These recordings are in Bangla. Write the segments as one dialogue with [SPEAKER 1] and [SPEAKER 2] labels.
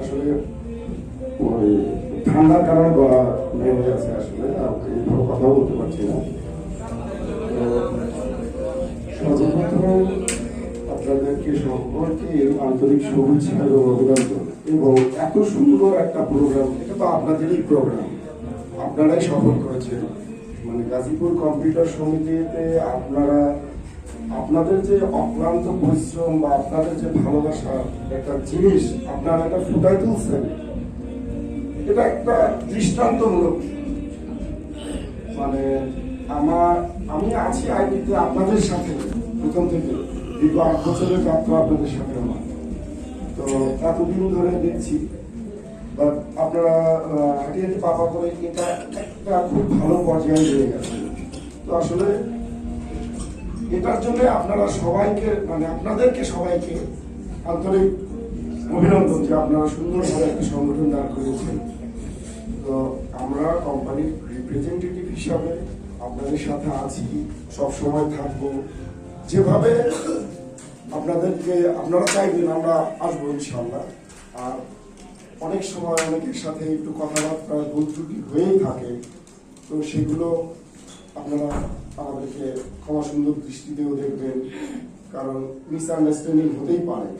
[SPEAKER 1] আসলে ওই ঠান্ডার কারণে গলা ভেঙে যাচ্ছে আসলে, আর এইভাবে কথা বলতে পারছি না। সর্বপ্রথম আপনাদেরকে সকলকে আন্তরিক শুভেচ্ছা এবং অভিনন্দন। এবং এত সুন্দর একটা প্রোগ্রাম এটা তো আপনাদেরই প্রোগ্রাম আপনারাই সফল করেছেন। মানে গাজীপুর কম্পিউটার সমিতিতে আপনারা আপনাদের যে অক্লান্ত পরিশ্রম বা আপনাদের যে ভালোবাসা একটা জিনিস আপনারা একটা ফুটাই তুলছেন এটা একটা দৃষ্টান্তমূলক। মানে আমার আমি আছি আইডিতে আপনাদের সাথে প্রথম থেকে। দীর্ঘ আট বছরের যাত্রা আপনাদের সাথে আমার। তো এতদিন ধরে দেখছি। আপনারা আহ, হাঁটি হাঁটি পাপা করে এটা একটা খুব ভালো পর্যায়ে নিয়ে গেছে তো আসলে এটার জন্য আপনারা সবাইকে মানে আপনাদেরকে সবাইকে আন্তরিক অভিনন্দন যে আপনারা সুন্দরভাবে একটা সংগঠন দাঁড় করেছেন তো আমরা কোম্পানির রিপ্রেজেন্টেটিভ হিসাবে আপনাদের সাথে আছি সব সময় থাকব। যেভাবে আপনাদেরকে, আপনারা চাইবেন আমরা আসব ইনশাল্লাহ আর অনেক সময় অনেকের সাথে একটু কথাবার্তা, ভুল ত্রুটি হয়েই থাকে। তো সেগুলো আপনারা আমাদেরকে ক্ষমা সুন্দর দৃষ্টিতেও দেখবেন, কারণ মিসআন্ডারস্ট্যান্ডিং হতেই পারে।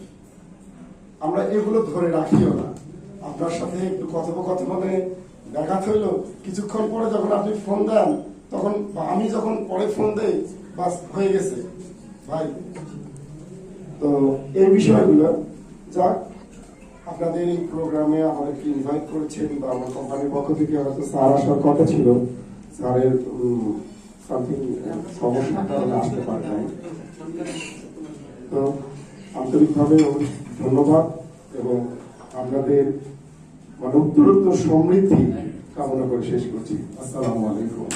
[SPEAKER 1] আমরা এগুলো ধরে রাখিও না। আপনার সাথে একটু কথোপকথনে দেখা হইল, কিছুক্ষণ পরে যখন আপনি ফোন দেন, তখন আমি যখন পরে ফোন দেই, বাস হয়ে গেছে। ভাই, তো এই বিষয়গুলো যাক, আপনাদের এই প্রোগ্রামে আমাদেরকে ইনভাইট করেছেন বা আমার কোম্পানির পক্ষ থেকে হয়তো স্যার আসার কথা ছিল। স্যারের সমস্যার কারণে আসতে পারে তো আন্তরিকভাবে ধন্যবাদ এবং আপনাদের মানে উত্তরোত্তর সমৃদ্ধি কামনা করে শেষ করছি। আসসালামু আলাইকুম।